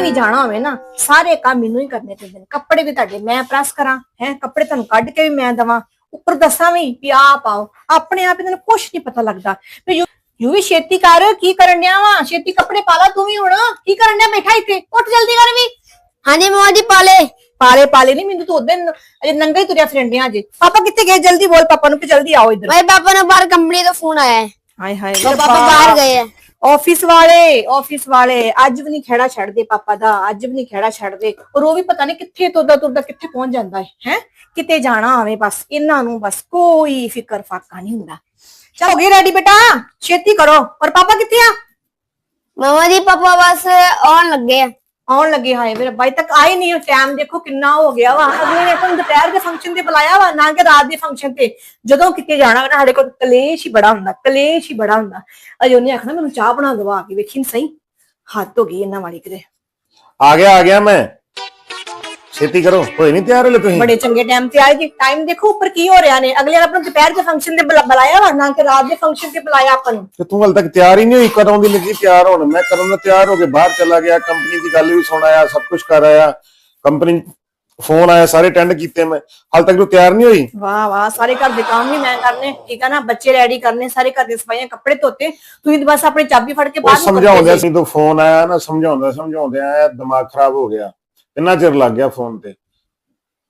भी जाना हो ना सारे काम मेनु ही करने पे कपड़े भी ते मैं प्रेस करा है कपड़े तुम क्ड के भी मैं दवा उपर दसा भी भी आप आओ अपने आप ही कुछ नहीं पता लगता छेती कर की कर छेती कपड़े पाला तू भी होना की कर बैठा इतने उठ जल्दी कर भी हाँ जी मामा जी पाले पाले पाले नहीं मेनू तू ओ अजे नंगा ही तुरै फिर अजे पापा कितने गए जल्दी बोल पापा जल्दी आओ इधर पापा ने बार कंपनी तो फ़ोन आया है ਹਾਏ ਹਾਏ ਪਾਪਾ ਬਾਹਰ ਗਏ ਆ। ਆਫਿਸ ਵਾਲੇ ਆਫਿਸ ਵਾਲੇ ਅੱਜ ਵੀ ਨਹੀਂ ਖੇੜਾ ਛੱਡਦੇ ਪਾਪਾ ਦਾ ਅੱਜ ਵੀ ਨਹੀਂ ਖੇੜਾ ਛੱਡਦੇ। ਔਰ ਉਹ ਵੀ ਪਤਾ ਨਹੀਂ ਕਿੱਥੇ ਤੁਰਦਾ ਤੁਰਦਾ ਕਿੱਥੇ ਪਹੁੰਚ ਜਾਂਦਾ ਹੈ ਹੈ? ਕਿਤੇ ਜਾਣਾ ਆਵੇ ਬਸ ਇਹਨਾਂ ਨੂੰ ਬਸ ਕੋਈ ਫਿਕਰ ਫਾਕਾ ਨਹੀਂ ਹੁੰਦਾ। ਚਲ ਹੋ ਗਈ ਰੈਡੀ ਬੇਟਾ ਛੇਤੀ ਕਰੋ। ਔਰ ਪਾਪਾ ਕਿੱਥੇ ਆ? ਮਮਾ ਜੀ ਪਾਪਾ ਬਸ ਆਉਣ ਲੱਗੇ ਆ। ਆਉਣ ਲੱਗੇ ਹਾਏ ਮੇਰੇ, ਬਾਈ ਤੱਕ ਆਏ ਨਹੀਂ ਟਾਈਮ ਦੇਖੋ ਕਿੰਨਾ ਹੋ ਗਿਆ ਵਾ। ਅਗਲੇ ਨੇ ਆਪਾਂ ਦੁਪਹਿਰ ਦੇ ਫੰਕਸ਼ਨ ਤੇ ਬੁਲਾਇਆ ਵਾ, ਨਾ ਕਿ ਰਾਤ ਦੇ ਫੰਕਸ਼ਨ ਤੇ। ਜਦੋਂ ਕਿਤੇ ਜਾਣਾ ਨਾ, ਸਾਡੇ ਕੋਲ ਕਲੇਸ਼ ਹੀ ਬੜਾ ਹੁੰਦਾ, ਕਲੇਸ਼ ਹੀ ਬੜਾ ਹੁੰਦਾ। ਅਜੇ ਉਹਨੇ ਆਖਣਾ, ਮੈਨੂੰ ਚਾਹ ਬਣਾ ਦਵਾ ਕੇ, ਵੇਖੀ ਸਹੀ। ਹੱਥ ਹੋ ਗਈ ਇਹਨਾਂ ਵਾਲੀ ਕਿਤੇ। ਆ ਗਿਆ ਆ ਗਿਆ ਮੈਂ। ਛੇਤੀ ਕਰੋ ਹੋਏ ਨਹੀਂ ਤਿਆਰ ਹਲੇ ਤੁਸੀਂ। ਬੜੇ ਚੰਗੇ ਟਾਈਮ ਤੇ ਆਏ ਜੀ। ਟਾਈਮ ਦੇਖੋ ਉੱਪਰ ਕੀ ਹੋ ਰਿਹਾ ਨੇ। ਅਗਲੇ ਨੇ ਆਪਾਂ ਨੂੰ ਦੁਪਹਿਰ ਦੇ ਫੰਕਸ਼ਨ ਤੇ ਬੁਲਾ- ਬੁਲਾਇਆ ਵਾ ਨਾ ਕਿ ਰਾਤ ਦੇ ਫੰਕਸ਼ਨ ਤੇ ਬੁਲਾਇਆ ਆਪਾਂ ਨੂੰ। ਤੇ ਤੂੰ ਹਲ ਤੱਕ ਤਿਆਰ ਹੀ ਨਹੀਂ ਹੋਈ ਕਦੋਂ ਦੀ ਲੱਗੀ ਤਿਆਰ ਹੋਣ? ਮੈਂ ਕਦੋਂ ਦਾ ਤਿਆਰ ਹੋ ਕੇ ਬਾਹਰ ਚਲਾ ਗਿਆ ਕੰਪਨੀ ਦੀ ਗੱਲ ਵੀ ਸੁਣ ਆਇਆ ਸਭ ਕੁਝ ਕਰ ਆਇਆ। ਕੰਪਨੀ ਫੋਨ ਆਇਆ ਸਾਰੇ ਅਟੈਂਡ ਕੀਤੇ ਮੈਂ। ਹਾਲ ਤੱਕ ਤੂੰ ਤਿਆਰ ਨਹੀਂ ਹੋਈ? ਵਾਹ ਵਾਹ ਸਾਰੇ ਘਰ ਦੇ ਕੰਮ ਵੀ ਮੈਂ ਕਰਨੇ। ਠੀਕ ਆ ਨਾ? ਬੱਚੇ ਰੈਡੀ ਕਰਨੇ ਸਾਰੇ ਘਰ ਦੇ ਸਫਾਈਆਂ ਕੱਪੜੇ ਧੋਤੇ। ਤੁਸੀਂ ਤਾਂ ਬਸ ਆਪਣੀ ਚਾਬੀ ਫੜ ਕੇ ਉਹ ਬਾਹਰ ਨੂੰ ਸਮਝਾਉਂਦਾ ਸੀ। ਤੂੰ ਫੋਨ ਆਇਆ ਨਾ ਸਮਝਾਉਂਦਾ ਸਮਝਾਉਂਦੇ ਆਇਆ ਦਿਮਾਗ ਖਰਾਬ ਹੋ ਗਿਆ। ਕਿੰਨਾ ਚਿਰ ਲੱਗ ਗਿਆ ਫੋਨ ਤੇ?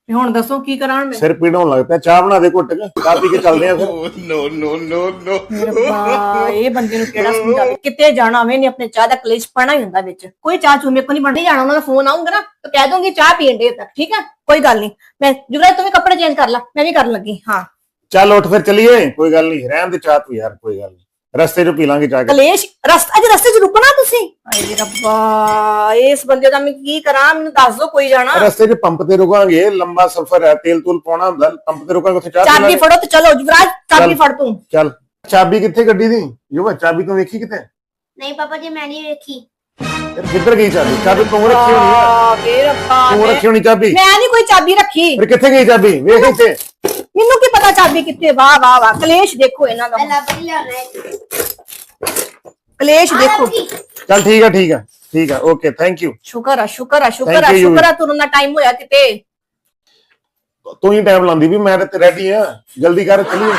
ਤੇ ਹੁਣ ਦੱਸੋ ਕੀ ਕਰਾਂ ਮੈਂ ਸਿਰ ਪੀੜ ਹੋਣ ਲੱਗ ਪਿਆ ਚਾਹ ਬਣਾ ਦੇ ਘੁੱਟ ਕੇ ਚਾਹ ਪੀ ਕੇ ਚੱਲਦੇ ਆ ਫਿਰ। ਰੱਬਾ ਇਹ ਬੰਦੇ ਨੂੰ ਕਿਹੜਾ ਸਮਝਾਵੇ ਕਿਤੇ ਜਾਣਾ? ਹੋਵੇ ਨਹੀਂ ਆਪਣੇ ਚਾਹ ਦਾ ਕਲੇਸ਼ ਪਣਾ ਹੀ ਹੁੰਦਾ ਵਿੱਚ। ਕੋਈ ਚਾਹ ਚੂ ਮੇਰੇ ਕੋਲ ਨਹੀਂ ਬਣਦੀ। ਜਾਣਾ ਉਹਨਾਂ ਦਾ ਫੋਨ ਆਉਂਗਾ ਨਾ ਤਾਂ ਕਹਿ ਦੂੰਗੀ ਚਾਹ ਪੀਣ ਦੇ ਤੱਕ ਠੀਕ ਹੈ ਕੋਈ ਗੱਲ ਨਹੀਂ। ਮੈਂ ਜੁਗਰਾਜ ਤੂੰ ਵੀ ਕੱਪੜੇ ਚੇਂਜ ਕਰ ਲੈ ਮੈਂ ਵੀ ਕਰਨ ਲੱਗੀ ਹਾਂ। ਚੱਲ ਉੱਠ ਫਿਰ ਚੱਲੀਏ। ਕੋਈ ਗੱਲ ਨਹੀਂ ਰਹਿਣ ਦੇ ਚਾਹ ਤੂੰ ਯਾਰ ਕੋਈ ਗੱਲ ਨਹੀਂ। ਰਸਤੇ 'ਚ ਪੀ ਲਾਂਗੇ ਚਾਹ ਕੇ। ਕਲੇਸ਼ ਰਸਤਾ ਅੱਜ ਰਸਤੇ 'ਚ ਰੁਕਣਾ ਤੁਸੀਂ? ਹਾਏ ਰੱਬਾ ਇਸ ਬੰਦੇ ਦਾ ਮੈਂ ਕੀ ਕਰਾਂ? ਮੈਨੂੰ ਦੱਸ ਦਿਓ ਕੋਈ ਜਾਣਾ। ਰਸਤੇ 'ਚ ਪੰਪ ਤੇ ਰੁਕਾਂਗੇ ਲੰਬਾ ਸਫ਼ਰ ਹੈ ਤੇਲ ਤੂਲ ਪਾਉਣਾ ਹੁੰਦਾ ਪੰਪ ਤੇ ਰੁਕਾਂਗੇ ਉੱਥੇ ਚਾਹ ਚਾਬੀ ਫੜੋ ਤੇ ਚਲੋ ਯੁਵਰਾਜ ਚਾਬੀ ਫੜ ਤੂੰ। ਚੱਲ। ਚਾਬੀ ਕਿੱਥੇ ਗੱਡੀ ਦੀ? ਯੁਵਾ ਚਾਬੀ ਤੂੰ ਵੇਖੀ ਕਿਤੇ? ਨਹੀਂ ਪਾਪਾ ਜੀ ਮੈਂ ਨਹੀਂ ਵੇਖੀ। ਕਿੱਧਰ ਗਈ ਚਾਬੀ? ਚਾਬੀ ਤੂੰ ਰੱਖੀ ਹੋਣੀ ਆ ਫੇਰ ਅੱਪਾ ਤੂੰ ਰੱਖੀ ਹੋਣੀ ਚਾਬੀ? ਮੈਂ ਨਹੀਂ ਕੋਈ ਚਾਬੀ ਰੱਖੀ। ਫਿਰ ਕਿੱਥੇ ਗਈ ਚਾਬੀ? ਵੇਖ ਇੱਥੇ। ਮੈਨੂੰ ਕੀ ਪਤਾ ਚਾਬੀ ਕਿੱਥੇ ਵਾਹ ਵਾਹ ਵਾਹ। ਕਲੇਸ਼ ਦੇਖੋ ਇਹਨਾਂ ਦਾ। ਮੈਂ ਲੱਭ ਲਿਆਉਣਾ ਕਲੇਸ਼ ਦੇਖੋ। ਚੱਲ ਠੀਕ ਹੈ ਠੀਕ ਹੈ ਠੀਕ ਹੈ ਓਕੇ ਥੈਂਕ ਯੂ ਸ਼ੁਕਰ ਆ ਸ਼ੁਕਰ ਆ ਸ਼ੁਕਰ Thank ਆ you, ਸ਼ੁਕਰ ਆ ਤੁਰਨ ਦਾ ਟਾਈਮ ਹੋਇਆ ਕਿਤੇ। ਤੂੰ ਹੀ ਟਾਈਮ ਲਾਉਂਦੀ ਵੀ ਮੈਂ ਤੇ ਰੈਡੀ ਆ। ਜਲਦੀ ਕਰ ਚੱਲੀਏ।